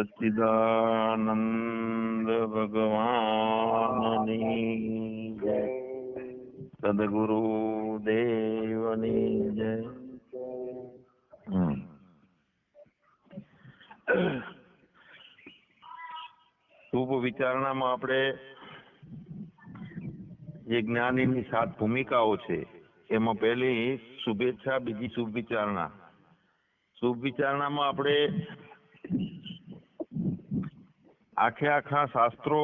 સચ્ચિદાનંદ ભગવાનની જય સદગુરુ દેવની જય શુભ વિચારણામાં આપણે જે જ્ઞાનીની સાત ભૂમિકાઓ છે એમાં પહેલી શુભેચ્છા બીજી શુભ વિચારણા શુભ વિચારણામાં આપણે આખે આખા શાસ્ત્રો,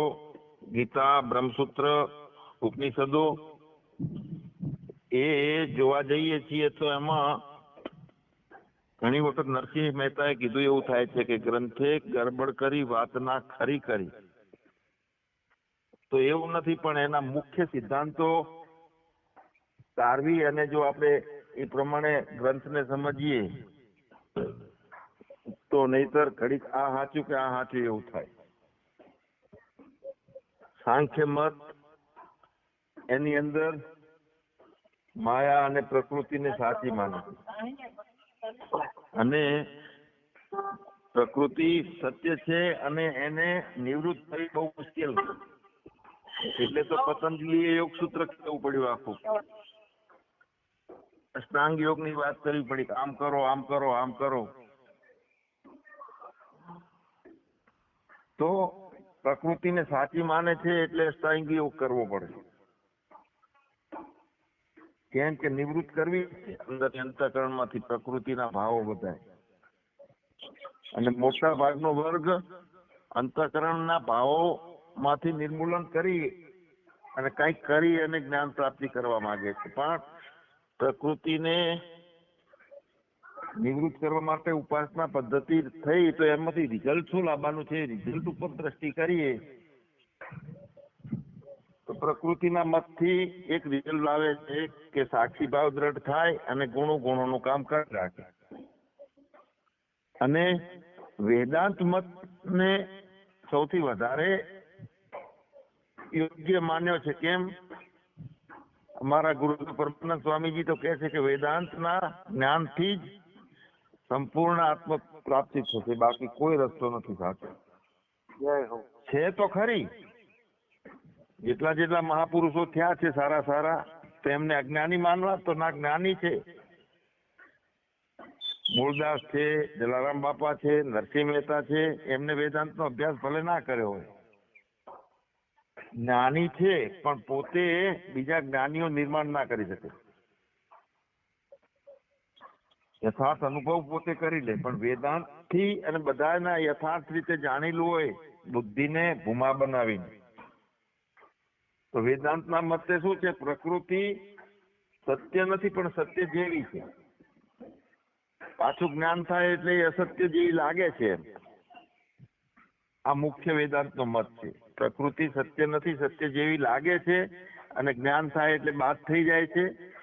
ગીતા, બ્રહ્મસૂત્ર, ઉપનિષદો એ જોવા જઈએ છીએ તો એમાં ઘણી વખત નરસિંહ મહેતાએ કીધું એવું થાય છે કે ગ્રંથે ગરબડ કરી વાતના ખરી કરી. તો એવું નથી, પણ એના મુખ્ય સિદ્ધાંતો તારવી અને જો આપણે એ પ્રમાણે ગ્રંથને સમજીએ, તો નહીતર ઘડીક આ સાચું કે આ સાચું એવું થાય. સાંખ્ય મત એની અંદર માયા અને પ્રકૃતિને સાચી માને અને પ્રકૃતિ સત્ય છે અને એને નિવૃત્ત થઈ બહુ મુશ્કેલ એટલે તો પતંજલિએ યોગ સૂત્ર કહેવું પડ્યું આખું. અષ્ટાંગ યોગની વાત કરવી પડી આમ કરો આમ કરો આમ કરો. તો પ્રકૃતિને સાચી માને છે એટલે યોગ કરવો પડે. કેમ કે નિવૃત્ત કરવી અંદર અંતકરણમાંથી પ્રકૃતિના ભાવો બધા અને મોટા ભાગનો વર્ગ અંતકરણના ભાવો માંથી નિર્મૂલન કરી અને કંઈક કરી અને જ્ઞાન પ્રાપ્તિ કરવા માંગે છે. પણ પ્રકૃતિને નિવૃત્ત કરવા માટે ઉપાસના પદ્ધતિ થઈ તો એમાંથી રિઝલ્ટ શું લાવવાનું છે? રિઝલ્ટ ઉપર દ્રષ્ટિ કરીએ. તો પ્રકૃતિના મતથી એક રિઝલ્ટ લાવે છે કે સાક્ષી ભાવ દ્રઢ થાય અને ગુણો ગુણોનું કામ કરી રાખે. અને વેદાંત મતને સૌથી વધારે યોગ્ય માન્યો છે. કેમ? અમારા ગુરુ પરમાનંદ સ્વામીજી તો કહે છે કે વેદાંતના જ્ઞાનથી જ સંપૂર્ણ આત્મ પ્રાપ્તિ થશે. બાકી કોઈ રસ્તો નથી સાચો. છે તો ખરી. જેટલા જેટલા મહાપુરુષો થયા છે સારા સારા તો એમને અજ્ઞાની માનવા તો ના જ્ઞાની છે. મૂળદાસ છે જલારામ બાપા છે નરસિંહ મહેતા છે એમને વેદાંતનો અભ્યાસ ભલે ના કર્યો હોય. જ્ઞાની છે પણ પોતે બીજા જ્ઞાનીઓ નિર્માણ ના કરી શકે. યથાર્થ અનુભવ પોતે કરી લે, પણ વેદાંતથી અને બધાના યથાર્થ રીતે જાણેલું હોય, બુદ્ધિને ભૂમા બનાવીને. તો વેદાંતના મતે શું છે? પ્રકૃતિ સત્ય નથી, પણ સત્ય જેવી છે. પાછું જ્ઞાન થાય એટલે અસત્ય જેવી લાગે છે આ મુખ્ય વેદાંતનો મત છે. પ્રકૃતિ સત્ય નથી, સત્ય જેવી લાગે છે અને જ્ઞાન થાય એટલે બાદ થઈ જાય છે.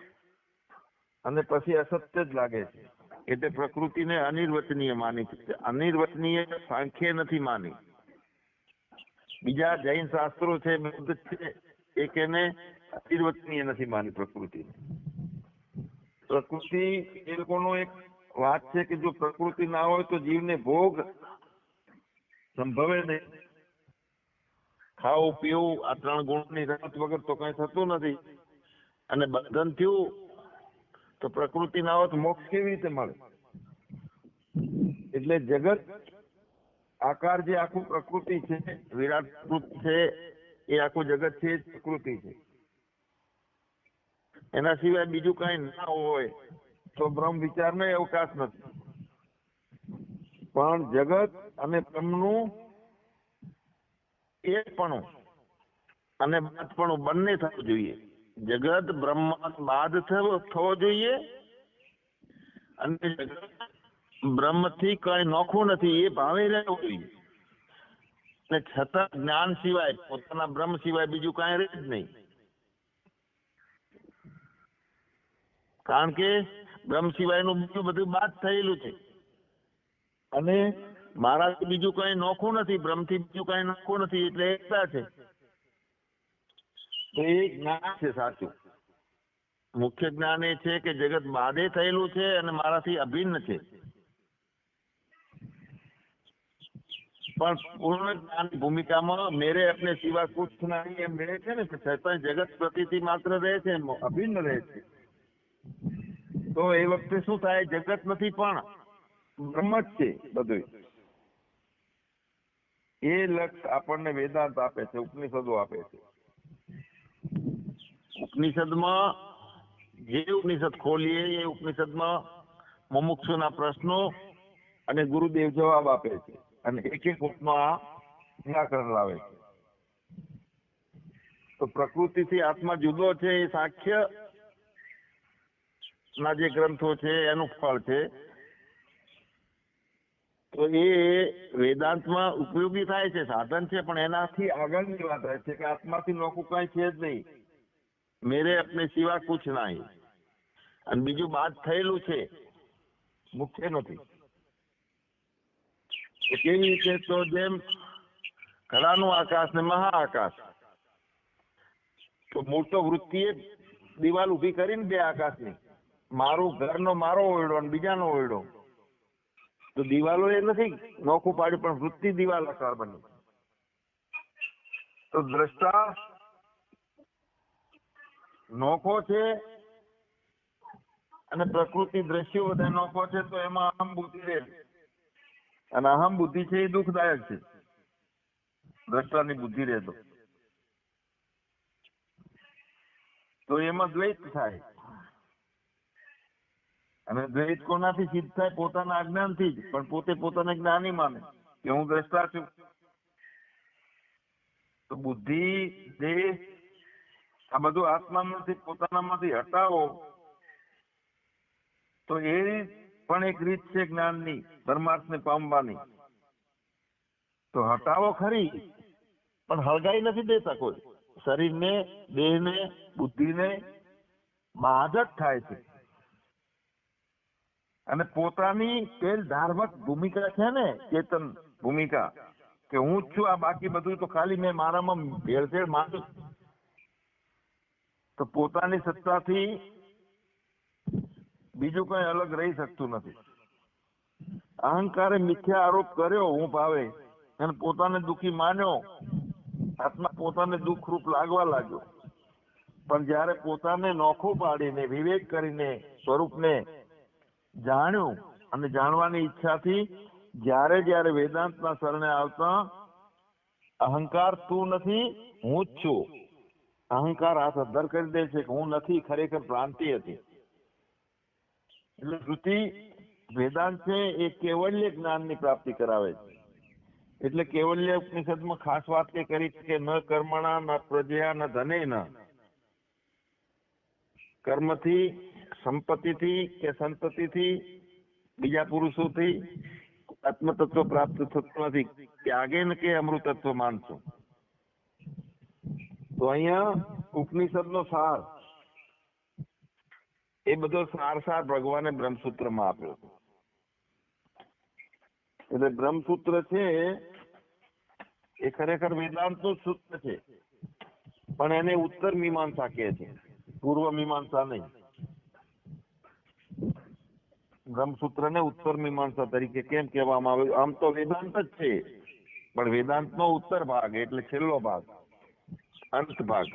અને પછી અસત્ય જ લાગે છે. એટલે પ્રકૃતિને અનિર્વચનીય માની અનિર્વચનીય સાંખ્ય નથી માની. બીજા જૈન શાસ્ત્રો છે, બુદ્ધ છે, એ કેને અનિર્વચનીય નથી માની પ્રકૃતિ પ્રકૃતિ એ લોકોનો એક વાત છે કે જો પ્રકૃતિ ના હોય તો જીવને ભોગ સંભવે નહીં. ખાવું, પીવું, આ ત્રણ ગુણની રમત વગર તો કઈ થતું નથી. અને બંધન થયું તો પ્રકૃતિ ના હોત મોક્ષ કેવી રીતે મળે? એટલે જગત આકાર જે આખું પ્રકૃતિ છે, વિરાટ છે, એ આખું જગત છે પ્રકૃતિ છે. એના સિવાય બીજું કઈ ના હોય તો બ્રહ્મ વિચારનો અવકાશ નથી. પણ જગત અને બ્રહ્મનું એકપણું અને બાદપણું બંને થવું જોઈએ. જગત બ્રહ્માંડ બાદ થવો જોઈએ. અને બ્રહ્મથી કઈ નોખું નથી, એ ભાવે રહેવું જોઈએ. અને છતાં જ્ઞાન સિવાય, પોતાના બ્રહ્મ સિવાય બીજું કાંઈ રહે જ નહીં. કારણ કે બ્રહ્મ સિવાયનું બીજું બધું બાદ થયેલું છે. અને મારાથી બીજું કઈ નોખું નથી, બ્રહ્મથી બીજું કઈ નોખું નથી, એટલે એકતા છે. તો એ જ્ઞાન છે સાચું. મુખ્ય જ્ઞાન એ છે કે જગત બાદે થયેલું છે અને મારાથી અભિન્ન છે. પણ પૂર્ણ જ્ઞાન ભૂમિકામાં મેરે અપને સિવા કુછ નહીં એમ રહે છે ને છતાં જગત પ્રતિથી માત્ર રહે છે અભિન્ન રહે છે. તો એ વખતે શું થાય, જગત નથી પણ બ્રહ્મ જ છે બધું એ લક્ષ આપણને વેદાંત આપે છે, ઉપનિષદો આપે છે. ઉપનિષદમાં, જે ઉપનિષદ ખોલીએ, એ ઉપનિષદમાં મુમુક્ષુના પ્રશ્નો અને ગુરુદેવ જવાબ આપે છે. અને એક એક ઉપમાં નિરાકરણ લાવે છે. તો પ્રકૃતિથી આત્મા જુદો છે એ સાખ્ય ના જે ગ્રંથો છે, એનું ફળ છે. તો એ વેદાંતમાં ઉપયોગી થાય છે, સાધન છે, પણ એનાથી આગળની વાત રહે છે કે આત્માથી લોકો કઈ છે જ નહીં. મેરે અપને સિવા કુછ નહીં. અને બીજું બાદ થયેલું છે, મુખ્ય નથી. કેવી રીતે તો જેમ ઘડાનું આકાશ ને મહાઆકાશ તો મોટો વૃત્તિએ દિવાલ ઊભી કરીને બે આકાશની. મારું ઘરનો મારો ઓરડો અને બીજાનો ઓરડો. તો દિવાલો એ નથી, નોખું પાડ્યું, પણ વૃત્તિ દિવાલ આકાર બની. તો દ્રષ્ટા નોખો છે અને પ્રકૃતિ દ્રશ્યો બધા નોખો છે, તો એમાં અહમ બુદ્ધિ રહે. અને અહમ બુદ્ધિ છે એ દુઃખદાયક છે. દ્રષ્ટાની બુદ્ધિ રહે તો. એમાં દ્વૈત થાય. અને દ્વૈત કોનાથી સિદ્ધ થાય? પોતાના અજ્ઞાનથી જ. પણ પોતે પોતાને જ્ઞાની માને કે હું દ્રષ્ટા છું. તો બુદ્ધિ, દેહ આ બધું આત્મામાંથી, પોતાનામાંથી હટાવો. તો એ પણ એક રીત છે જ્ઞાનની પરમાર્થને પામવાની. તો હટાવો ખરી, પણ હળગાઈ નથી દેતા કોઈ. શરીરને, દેહને, બુદ્ધિને બાદ જ થાય છે. અને પોતાની તેલ ધાર્મક ભૂમિકા છે ને, ચેતન ભૂમિકા, કે હું છું, આ બાકી બધું તો ખાલી મેં મારામાં ભેળસેળ માંડું તો પોતાની સત્તાથી બીજું કઈ અલગ રહી શકતું નથી. અહંકારે મિથ્યા આરોપ કર્યો હું ભાવે અને પોતાને દુખી માન્યો આત્મા પોતાને દુઃખરૂપ લાગવા લાગ્યો. પણ જ્યારે પોતાને નોખો પાડીને, વિવેક કરીને, સ્વરૂપને જાણ્યું અને જાણવાની ઈચ્છાથી જ્યારે જ્યારે વેદાંતના શરણે આવતા, અહંકાર તું નથી, હું જ છું. અહંકાર આ સદ્ધર કરી દે છે કે હું નથી, ખરેખર ભ્રાંતિ હતી. એટલે શ્રુતિ વેદાંત છે, એ કેવલ્ય જ્ઞાનની પ્રાપ્તિ કરાવે છે. એટલે કેવલ્ય ઉપનિષદમાં ખાસ વાત કે કરી કે ન કર્મણા, ન પ્રજયા, ન ધને ન કર્મથી સંપત્તિથી કે સંતતિથી, બીજા પુરુષોથી આત્મતત્વ પ્રાપ્ત થતું નથી. કે આગે ને કે અમૃતત્વ માનશો. તો અહીંયા ઉપનિષદનો સાર. એ બધો સાર સાર ભગવાને બ્રહ્મસૂત્રમાં આપ્યો. એટલે બ્રહ્મસૂત્ર છે એ ખરેખર વેદાંતનું સૂત્ર છે. પણ એને ઉત્તર મીમાંસા કહે છે. પૂર્વ મીમાંસા નહીં. બ્રહ્મસૂત્રને ઉત્તર મીમાંસા તરીકે કેમ કહેવામાં આવ્યું આમ તો વેદાંત જ છે. પણ વેદાંતનો ઉત્તર ભાગ એટલે છેલ્લો ભાગ. અંત ભાગ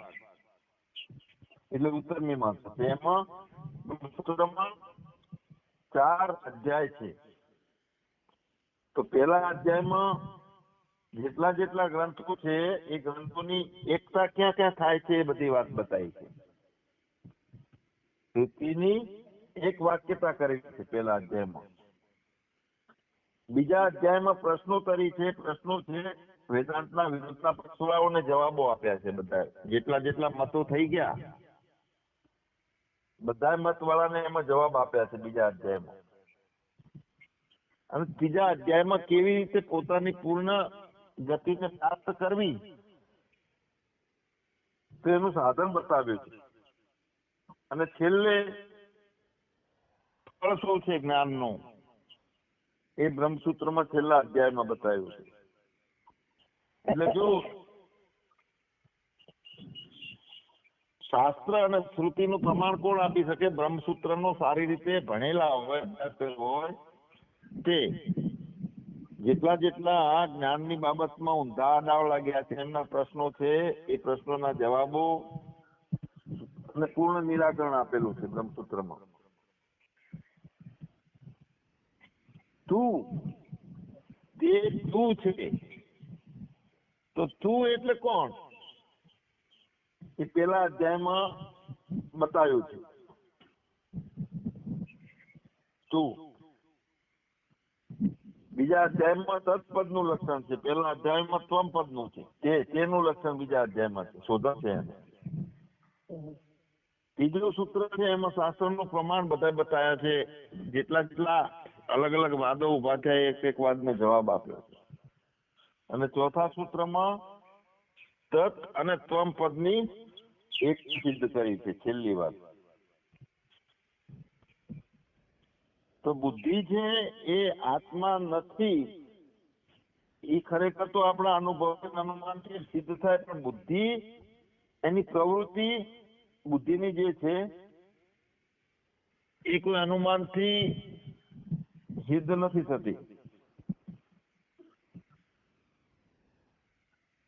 એટલે ઉત્તર મીમાંસા તેમાં બ્રહ્મસૂત્રમાં ચાર અધ્યાય છે તો પહેલા અધ્યાયમાં જેટલા જેટલા ગ્રંથો છે એ ગ્રંથોની એકતા ક્યાં ક્યાં થાય છે એ બધી વાત બતાવી છે શ્રુતિની એક વાક્યતા કરી છે પહેલા અધ્યાયમાં બીજા અધ્યાયમાં પ્રશ્નોત્તરી છે પ્રશ્નો છે વેદાંતના વિરોધના પ્રસુરાઓને જવાબો આપ્યા છે બધા. જેટલા જેટલા મતો થઈ ગયા બધા મત વાળાને એમાં જવાબ આપ્યા છે બીજા અધ્યાયમાં. અને ત્રીજા અધ્યાયમાં કેવી રીતે પોતાની પૂર્ણ ગતિને પ્રાપ્ત કરવી, તો એનું સાધન બતાવ્યું છે. અને છેલ્લે ફળ શું છે જ્ઞાનનું? એ બ્રહ્મસૂત્રમાં છેલ્લા અધ્યાયમાં બતાવ્યું છે. એટલે જો શાસ્ત્ર અને શ્રુતિનું પ્રમાણ કોણ આપી શકે, બ્રહ્મસૂત્રનો સારી રીતે ભણેલા હોય હોય, તે જેટલા જેટલા આ જ્ઞાનની બાબતમાં ઊંધા અડાવ લાગ્યા છે, એમના પ્રશ્નો છે, એ પ્રશ્નોના જવાબો અને પૂર્ણ નિરાકરણ આપેલું છે બ્રહ્મસૂત્રમાં. તું, તે તું છે. તો તું એટલે કોણ? એ પેલા અધ્યાયમાં બતાવ્યું છે. તું. બીજા અધ્યાયમાં તત્પદનું લક્ષણ છે. પેલા અધ્યાયમાં ત્વમ પદનું છે. તે, તેનું લક્ષણ બીજા અધ્યાયમાં છે. શોધન છે એને. ત્રીજું સૂત્ર છે, એમાં શાસ્ત્રનું પ્રમાણ બધા બતાવ્યા છે. જેટલા જેટલા અલગ અલગ વાદો ઊભા થયા એક એક વાદનો જવાબ આપ્યો છે. અને ચોથા સૂત્રમાં તત અને ત્વમ પદની એક સિદ્ધ કરી છે, છેલ્લી વાત તો બુદ્ધિ છે એ આત્મા નથી એ ખરેખર તો આપણા અનુભવ અનુમાનથી સિદ્ધ થાય, પણ બુદ્ધિ, એની પ્રવૃત્તિ, બુદ્ધિની જે છે, એ કોઈ અનુમાનથી સિદ્ધ નથી થતી.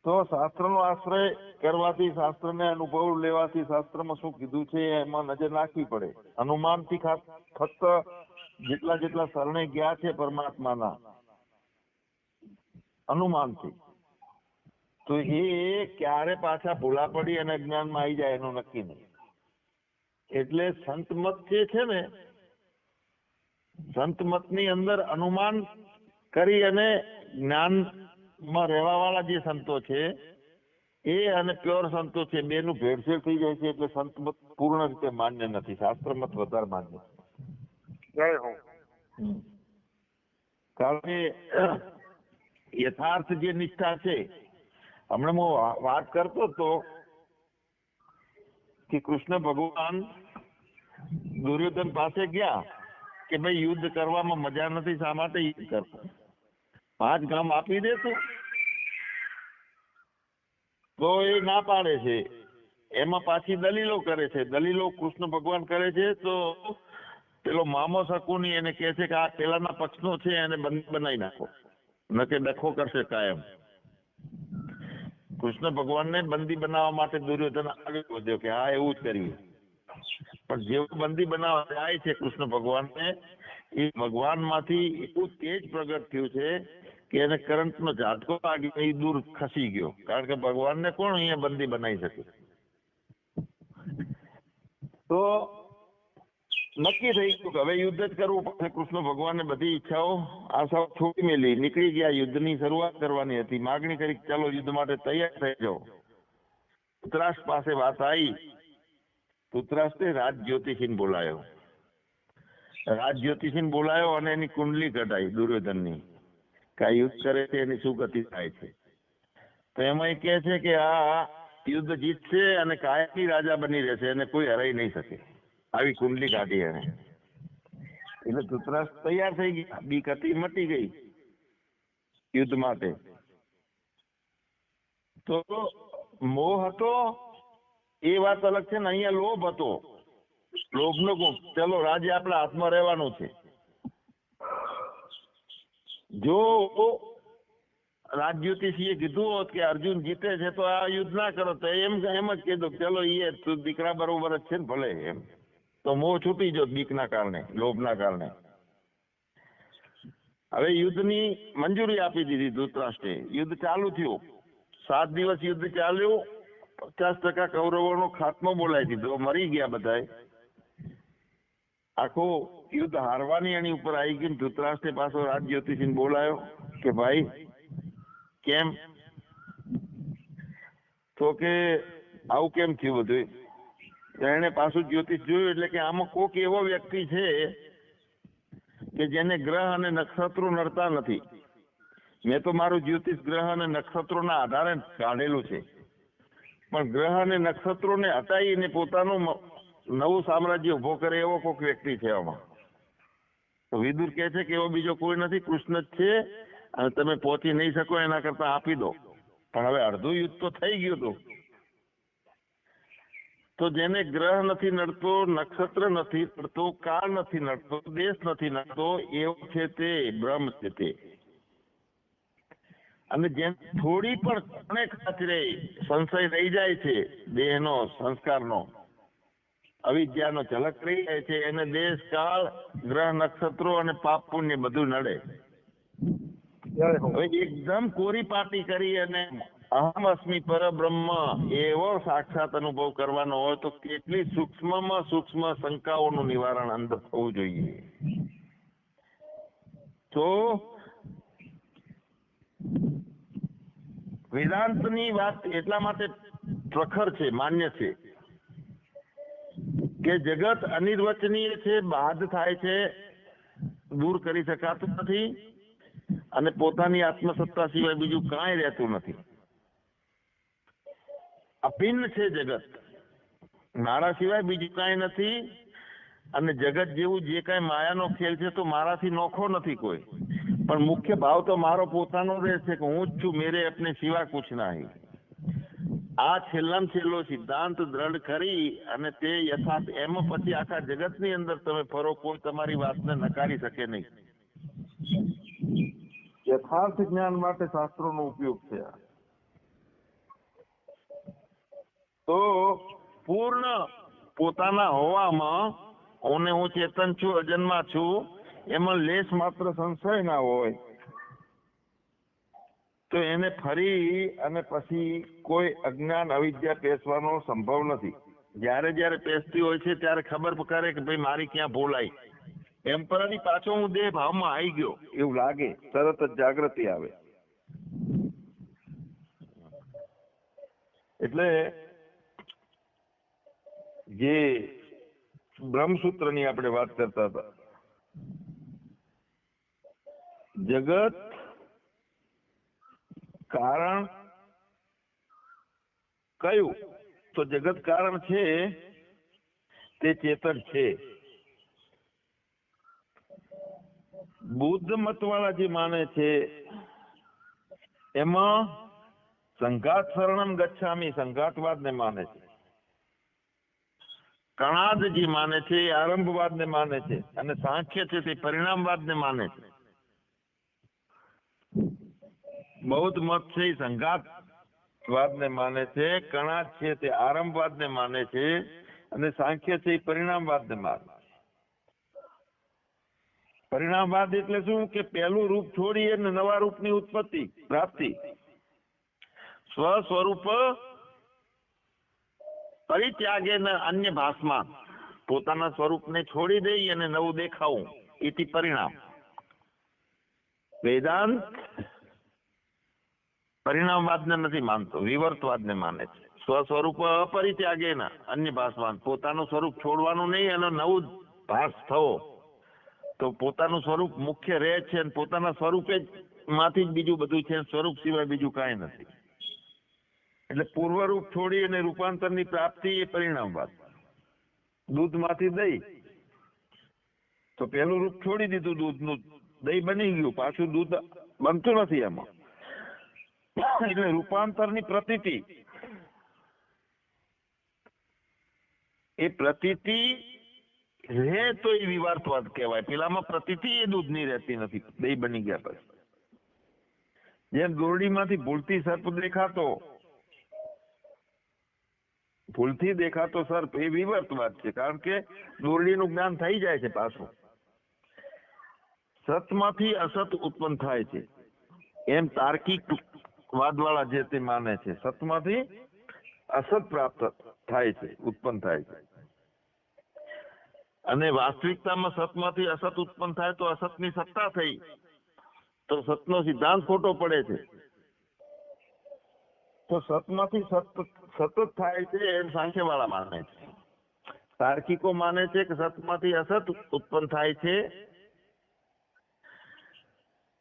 તો શાસ્ત્રનો આશ્રય કરવાથી શાસ્ત્રને અનુભવ લેવાથી શાસ્ત્રમાં શું કીધું છે એમાં નજર નાખવી પડે. અનુમાનથી ફક્ત જેટલા જેટલા શરણે ગયા છે પરમાત્માના અનુમાનથી તો એ ક્યારે પાછા ભૂલા પડી અને જ્ઞાનમાં આવી જાય એનું નક્કી નહીં. એટલે સંત મત જે છે ને, સંત મતની અંદર અનુમાન કરી અને જ્ઞાનમાં રહેવા વાળા જે સંતો છે એ અને પ્યોર સંતો છે બેનું ભેળસેળ થઈ જાય છે એટલે સંત મત પૂર્ણ રીતે માન્ય નથી શાસ્ત્ર મત વધારે માન્ય જય હો. કારણ કે યથાર્થ જે નિષ્ઠા છે હમણાં હું વાત કરતો હતો કે કૃષ્ણ ભગવાન દુર્યોધન પાસે ગયા કે ભાઈ યુદ્ધ કરવામાં મજા નથી શા માટે યુદ્ધ કરવું પાંચ ગામ આપી દેશું તો. એ ના પાડે છે. એમાં પાછી દલીલો કરે છે. દલીલો કૃષ્ણ ભગવાન કરે છે તો પેલો મામો શકુની એને કહે છે કે આ પેલાના પક્ષનો છે, એને બનાવી નાખો. ન ડખો કરશે કાયમ. કૃષ્ણ ભગવાનને બંદી બનાવવા માટે દુર્યોધન આગળ વધ્યો કે હા, એવું જ કર્યું. પણ જેવું બંદી બનાવવા જાય છે કૃષ્ણ ભગવાનને, એ ભગવાનમાંથી એવું તેજ પ્રગટ થયું છે કે એને કરંટનો ઝાટકો લાગ્યો એ દૂર ખસી ગયો. કારણ કે ભગવાનને કોણ અહીંયા બંદી બનાવી શકે? તો નક્કી થઈ ગયું કે હવે યુદ્ધ જ કરવું પડશે કૃષ્ણ ભગવાને બધી ઈચ્છાઓ, આશાઓ છોડી મેલી. નીકળી ગયા યુદ્ધની શરૂઆત કરવાની હતી. માગણી કરી કે ચાલો યુદ્ધ માટે તૈયાર થઈ જાઓ. ધૃતરાષ્ટ્ર પાસે વાત આવી. ધૃતરાષ્ટ્રે રાજ જ્યોતિષીને બોલાયો. રાજ જ્યોતિષીને બોલાયો અને એની કુંડલી કઢાઈ દુર્યોધનની. કે આ યુદ્ધ કરે છે, એની શું ગતિ થાય છે? તો એમાં એ કહે છે કે આ યુદ્ધ જીતશે અને કાયમી રાજા બની રહેશે અને કોઈ હરાઈ નહીં શકે. આવી કુંડલી કાઢી એને. એટલે ધૃતરાષ્ટ્ર તૈયાર થઈ ગયા. બીક હતી, મટી ગઈ યુદ્ધ માટે. તો મોહ હતો, એ વાત અલગ છે ને, અહીંયા લોભ હતો. લોભનો ગુણ. ચલો રાજ્ય આપણા હાથમાં રહેવાનું છે. જો રાજજ્યોતિષીએ કીધું હોત કે અર્જુન જીતે છે, તો આ યુદ્ધ ના કરો. તો એમ એમ જ કીધું ચલો એ તું દીકરા બરોબર જ છે ને ભલે એમ. તો મોહ છૂટી જો બીકના કારણે લોભના કારણે. હવે યુદ્ધની મંજૂરી આપી દીધી ધૃતરાષ્ટ્રે. યુદ્ધ ચાલુ થયું. સાત દિવસ યુદ્ધ ચાલ્યું. પચાસ ટકા કૌરવોનો ખાત્મો બોલાવી દીધો. મરી ગયા બધાય. આખું યુદ્ધ હારવાની એની ઉપર આવી ગઈ ધૃતરાષ્ટ્ર પાછો રાજ જ્યોતિષીને બોલાયો કે ભાઈ, કેમ? તો કે આવું કેમ થયું બધું? એને પાછું જ્યોતિષ જોયું એટલે કે આમાં કોક એવો વ્યક્તિ છે કે જેને ગ્રહ અને નક્ષત્રો નડતા નથી. મેં તો મારું જ્યોતિષ ગ્રહ અને નક્ષત્રોના આધારે કાઢેલું છે. પણ ગ્રહ અને નક્ષત્રોને હટાવીને પોતાનું નવું સામ્રાજ્ય ઊભો કરે એવો કોઈક વ્યક્તિ છે આમાં. વિદુર કહે છે કે એવો બીજો કોઈ નથી, કૃષ્ણ જ છે. અને તમે પહોંચી નહીં શકો, એના કરતા આપી દો. પણ હવે અડધું યુદ્ધ તો થઈ ગયું હતું. તો જેને ગ્રહ નથી નડતો, નક્ષત્ર નથી નડતો, કાળ નથી નડતો, દેશ નથી નડતો, એવો છે તે, બ્રહ્મ છે તે. અને જેમ થોડી પણ કોને ખાતરે સંશય રહી જાય છે, દેહનો, સંસ્કારનો અવિદ્યાનો ઝલક છે, એને દેશ, કાળ, ગ્રહ, નક્ષત્રો અને પાપ પુણ્ય બધું નડે. હવે એકદમ કોરી પાટી કરી અને અહમ અસ્મિ પરબ્રહ્મ એવો સાક્ષાત અનુભવ કરવાનો હોય તો કેટલી સૂક્ષ્મમાં સૂક્ષ્મ શંકાઓનું નિવારણ અંદર થવું જોઈએ. તો વેદાંતની વાત એટલા માટે પ્રખર છે, માન્ય છે. કે જગત અનિર્વચનીય છે, બાદ થાય છે, દૂર કરી શકાતું નથી અને પોતાની આત્મસત્તા સિવાય બીજું કાંઈ રહેતું નથી. અભિન્ન છે જગત. મારા સિવાય બીજું કાંઈ નથી અને જગત જેવું જે કાંઈ માયાનો ખેલ છે તો મારાથી નોખો નથી કોઈ. પણ મુખ્ય ભાવ તો મારો પોતાનો રહે છે કે હું જ છું, મેરે અપને સિવા કુછ નહીં. આ છેલ્લામાં છેલ્લો સિદ્ધાંત દ્રઢ કરી અને તે યથાર્થ એમ પછી આખા જગતની અંદર તમે ફરો, કોઈ તમારી વાતને નકારી શકે નહીં. યથાર્થ જ્ઞાન માટે શાસ્ત્રોનો ઉપયોગ છે. તો પૂર્ણ પોતાના હોવામાં હું હું ચેતન છું, અજન્મા છું, એમાં લેશ માત્ર સંશય ના હોય. તો એને ફરી અને પછી કોઈ અજ્ઞાન અવિદ્યા પેસવાનો સંભવ નથી. જ્યારે જ્યારે પેસતી હોય છે ત્યારે ખબર કરે કે ભાઈ મારી ક્યાં ભૂલાઈ ટેમ્પરરી પાછો હું દેહ ભાવમાં આવી ગયો. એવું લાગે. તરત જ જાગૃતિ આવે. એટલે જે બ્રહ્મસૂત્રની આપણે વાત કરતા હતા. જગત કારણ કયું? તો જગત કારણ છે, તે ચેતન છે. બુદ્ધ મતવાળા જે માને છે, એમાં સંઘાત શરણમ ગચ્છામી સંઘાતવાદ ને માને છે. કણાદ જે માને છે, એ આરંભવાદ ને માને છે અને સાંખ્ય છે, તે પરિણામવાદ ને માને છે. બૌદ્ધ મત છે, એ સંઘાતવાદ ને માને છે કણાદ છે, તે આરંભવાદ ને માને છે અને સાંખ્ય છે, એ પરિણામવાદ ને માને. પરિણામવાદ એટલે શું? કે પહેલું રૂપ છોડી અને નવા રૂપની ઉત્પત્તિ, પ્રાપ્તિ. સ્વ સ્વરૂપ પરિત્યાગે અન્ય ભાસમાં પોતાના સ્વરૂપને છોડી દઈ અને નવું દેખાવું, એથી પરિણામ. વેદાંત પરિણામવાદને નથી માનતો, વિવર્તવાદને માને છે. સ્વ સ્વરૂપ અપરિત્યાગે ન અન્ય ભાસમાન પોતાનું સ્વરૂપ છોડવાનું નહીં અને નવું ભાસ થવો. તો પોતાનું સ્વરૂપ મુખ્ય રહે છે અને પોતાના સ્વરૂપે માંથી જ બીજું બધું છે, સ્વરૂપ સિવાય બીજું કાંઈ નથી. એટલે પૂર્વરૂપ છોડી અને રૂપાંતરની પ્રાપ્તિ એ પરિણામવાદ. દૂધમાંથી દહીં. તો પેલું રૂપ છોડી દીધું, દૂધનું દહીં બની ગયું. પાછું દૂધ બનતું નથી એમાં. એટલે રૂપાંતરની પ્રતીતિ. એ પ્રતીતિ રહે તો એ વિવાર્તવાદ કહેવાય. પેલામાં પ્રતીતિ એ દૂધની રહેતી નથી. બે બની ગયા પછી. જેમ દોરડીમાંથી ભૂલથી સર્પ દેખાતો, ભૂલથી દેખાતો સર્પ એ વિવર્તવાદ છે. કારણ કે દોરડીનું જ્ઞાન થઈ જાય છે પાછું. સતમાંથી અસત ઉત્પન્ન થાય છે. એમ તાર્કિક વાદવાળા જે તે માને છે, સતમાંથી અસત પ્રાપ્ત થાય છે, ઉત્પન્ન થાય છે. અને વાસ્તવિકતામાં સતમાંથી અસત ઉત્પન્ન થાય તો અસતની સત્તા થઈ, તો સતનો સિદ્ધાંત ખોટો પડે છે. તો સતમાંથી સત, સતત થાય છે એમ સાંખ્યવાળા માને છે. તાર્કિકો માને છે કે સતમાંથી અસત ઉત્પન્ન થાય છે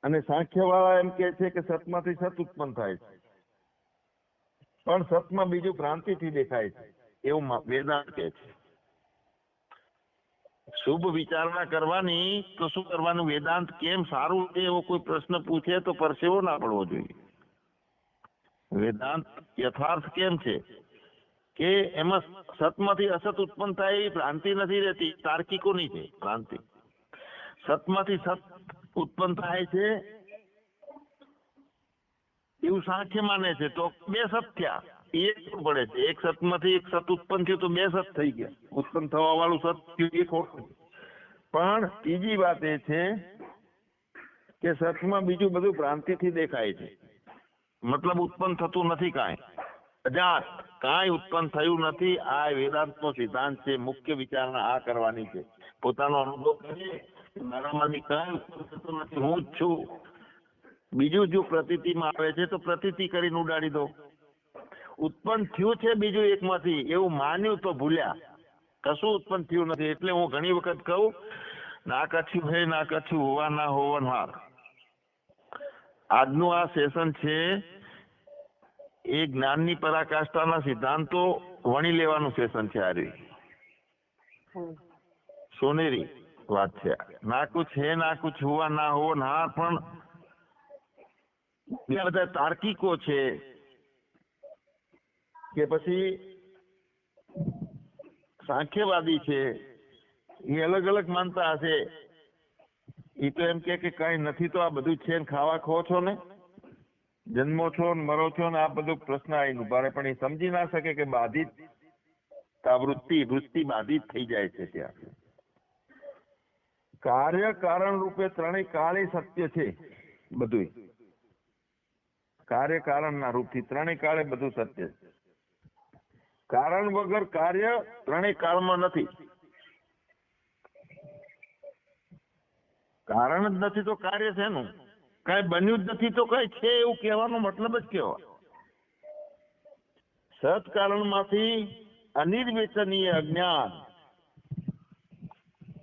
અને સાંખ્યવાળા એમ કે છે કે સતમાંથી સત ઉત્પન્ન થાય છે. પણ સતમાં બીજું ભ્રાંતિથી દેખાય છે. એવું વેદાંત કે છે. શુભ વિચારણા કરવાની તો શું કરવાનું? વેદાંત કેમ સારું છે એવો કોઈ પ્રશ્ન પૂછે તો પરસેવો ના પડવો જોઈએ. વેદાંત યથાર્થ કેમ છે? કે એમાં સતમાંથી અસત ઉત્પન્ન થાય એ ભ્રાંતિ નથી રહેતી તાર્કિકોની છે ભ્રાંતિ. સતમાંથી સત ઉત્પન્ન થાય છે? એવું સાંખ્ય માને છે. તો બે સત થયા. એ પડે છે. એક સતમાંથી એક સત ઉત્પન્ન થયું તો બે સત થઈ ગયા. ઉત્પન્ન થવા વાળું સત થયું એ ખોટું પણ ત્રીજી વાત એ છે કે સતમાં બીજું બધું ભ્રાંતિથી દેખાય છે. મતલબ ઉત્પન્ન થતું નથી કાંઈ. અજાત કાંઈ ઉત્પન્ન થયું નથી. આ વેદાંતનો સિદ્ધાંત છે. મુખ્ય વિચારણા આ કરવાની છે. પોતાનો અનુભવ કરીએ. મારામાંથી કાંઈ ઉત્પન્ન થતું નથી. હું જ છું. બીજું જો પ્રતીતિમાં આવે છે તો પ્રતીતિ કરીને ઉડાડી દો. ઉત્પન્ન થયું છે બીજું એકમાંથી. એવું માન્યું તો ભૂલ્યા. કશું ઉત્પન્ન થયું નથી. એટલે હું ઘણી વખત કહું ના કછું હે ના કછું હોવા ના હોવનહાર આજનું આ સેશન છે એ જ્ઞાનની પરાકાષ્ઠાના સિદ્ધાંતો વણી લેવાનું સેશન છે આ સોનેરી. વાત છે. ના કુછ હે ના કુછ હુઆ ના હોવનહાર પણ બીજા બધા તાર્કિકો છે કે પછી સાંખ્યવાદી છે. એ અલગ અલગ માનતા હશે. એ તો એમ કે કઈ નથી તો આ બધું છે ને ખાવા ખો છો ને? જન્મો છો ને મરો છો ને આ બધું પ્રશ્ન આવીને ઊભા રહે, પણ એ સમજી ના શકે કે બાધિત વૃત્તિ વૃત્તિ બાધિત થઈ જાય છે ત્યાં. કાર્ય કારણ રૂપે ત્રણેય કાળે સત્ય છે બધું કાર્ય કારણના રૂપથી ત્રણેય કાળે બધું સત્ય છે. કારણ વગર કાર્ય ત્રણેય કાળમાં નથી. કારણ જ નથી તો કાર્ય છે એનું કઈ બન્યું જ નથી તો કઈ છે એવું કહેવાનો મતલબ જ કેવો સત્કારણમાંથી અનિર્વેચનીય અજ્ઞાન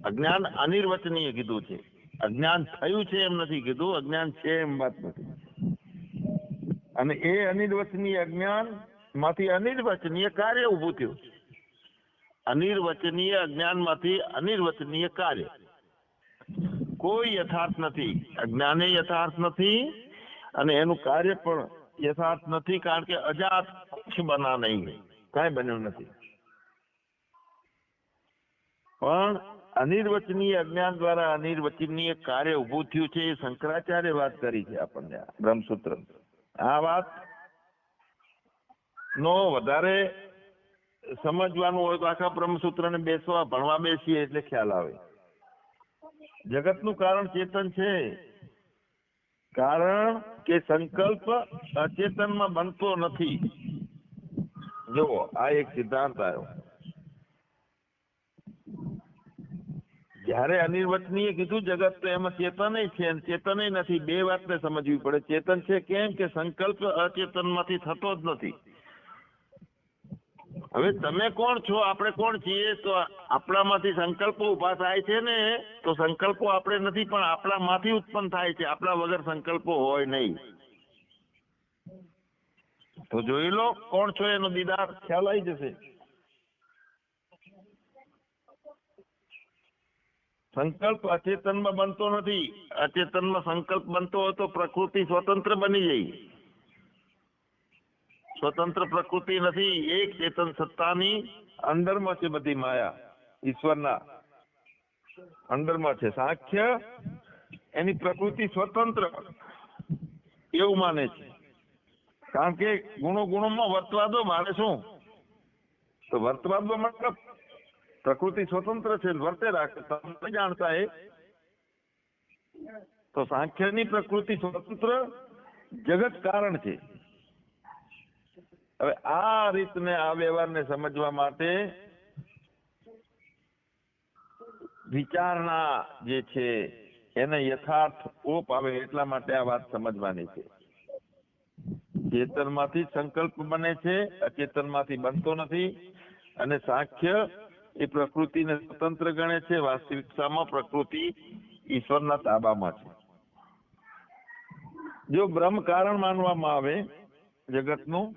અજ્ઞાન અનિર્વચનીય કીધું છે. અજ્ઞાન થયું છે એમ નથી કીધું, અજ્ઞાન છે એમ વાત નથી. અને એ અનિર્વચનીય અજ્ઞાનમાંથી અનિર્વચનીય કાર્ય ઉભું થયું. અનિર્વચનીય અજ્ઞાનમાંથી અનિર્વચનીય કાર્ય. કોઈ યથાર્થ નથી. અજ્ઞાને યથાર્થ નથી અને એનું કાર્ય પણ યથાર્થ નથી કારણ કે અજાત કુછ બના નહીં. કાંઈ બન્યું નથી. પણ અનિર્વચનીય અજ્ઞાન દ્વારા અનિર્વચનીય કાર્ય ઉભું થયું છે એ શંકરાચાર્ય વાત કરી છે આપણને બ્રહ્મસૂત્ર. આ વાત નો વધારે સમજવાનું હોય તો આખા બ્રહ્મસૂત્રને બેસવા, ભણવા બેસીએ એટલે ખ્યાલ આવે. જગતનું કારણ ચેતન છે. કારણ કે સંકલ્પ અચેતનમાં બનતો નથી. જુઓ, આ એક સિદ્ધાંત આવ્યો. જ્યારે અનિર્વચનીય કીધું, જગત તો એમાં ચેતન છે ચેતન નથી. બે વાતને સમજવી પડે. ચેતન છે કેમ કે સંકલ્પ અચેતનમાંથી થતો જ નથી. હવે તમે કોણ છો? આપણે કોણ છીએ? તો આપણામાંથી સંકલ્પો ઊભા થાય છે ને, તો સંકલ્પો આપણે નથી, પણ આપણામાંથી ઉત્પન્ન થાય છે. આપણા વગર સંકલ્પો હોય નહીં. તો જોઈ લો, કોણ છો એનો દીદાર? ખ્યાલ આવી જશે. સંકલ્પ અચેતનમાં બનતો નથી. અચેતનમાં સંકલ્પ બનતો હોય તો પ્રકૃતિ સ્વતંત્ર બની જાય. સ્વતંત્ર પ્રકૃતિ નથી, એક ચેતન સત્તાની અંદરમાં છે બધી માયા, ઈશ્વરના. અંદરમાં છે. સાંખ્ય એની પ્રકૃતિ સ્વતંત્ર એવું માને છે. કારણ કે ગુણો ગુણોમાં વર્તવા દો, મારે શું? તો વર્તવા મતલબ પ્રકૃતિ સ્વતંત્ર છે, વર્તે રાખે. તમે જાણતા એ તો સાંખ્યની પ્રકૃતિ સ્વતંત્ર, જગત કારણ છે. હવે આ રીતને આ વ્યવહારને સમજવા માટે વિચારણા જે છે, એને યથાર્થ ઓપ આવે એટલા માટે આ વાત સમજવાની છે. ચેતનમાંથી સંકલ્પ બને છે, અચેતનમાંથી બનતો નથી, અને સાંખ્ય એ પ્રકૃતિને સ્વતંત્ર ગણે છે, વાસ્તવિકતામાં પ્રકૃતિ ઈશ્વરના તાબામાં છે. જો બ્રહ્મ કારણ માનવામાં આવે જગતનું,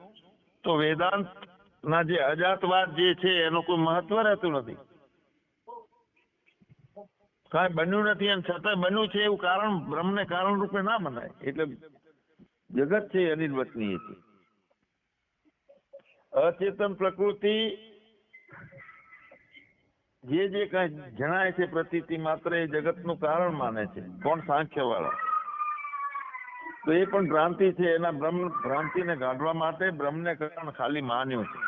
તો વેદાંત ના જે અજાતવાદ જે છે, એનું કોઈ મહત્વ રહેતું નથી. કાંઈ બન્યું નથી અને છતાં બન્યું છે એવું કારણ બ્રહ્મને કારણ રૂપે ના મનાય. એટલે જગત છે અનિર્વચનીય છે. અચેતન પ્રકૃતિ જે જે કઈ જણાય છે પ્રતીતિ માત્ર એ જગતનું કારણ માને છે. કોણ સાંખ્યવાળા? તો એ પણ ભ્રાંતિ છે. એના બ્રહ્મ, ભ્રાંતિને ગાઢવા માટે બ્રહ્મને કારણ ખાલી માન્યું છે.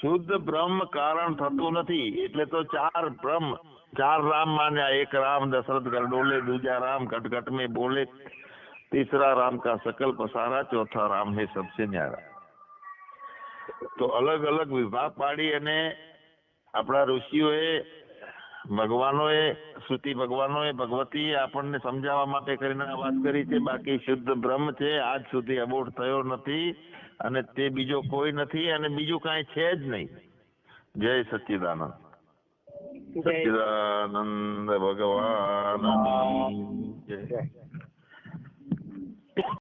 શુદ્ધ બ્રહ્મ કારણ થતું નથી. એટલે તો ચાર બ્રહ્મ, ચાર રામ માન્યા. એક રામ, દશરથ, ગરડોલે, બીજા રામ કટકટ મેં બોલે. તીસરા રામ કા સકલ પસારા ચોથા રામ હે સબસે ન્યારા. તો અલગ અલગ વિભાગ પાડી અને આપણા ઋષિઓએ ભગવાનોએ શ્રુતિ ભગવાનોએ ભગવતી આપણને સમજાવવા માટે કરીને વાત કરી છે બાકી શુદ્ધ બ્રહ્મ છે આજ સુધી અબોટ થયો નથી અને તે બીજો કોઈ નથી અને બીજું કાંઈ છે જ નહીં. જય સચ્ચિદાનંદ. સચ્ચિદાનંદ ભગવાન જય.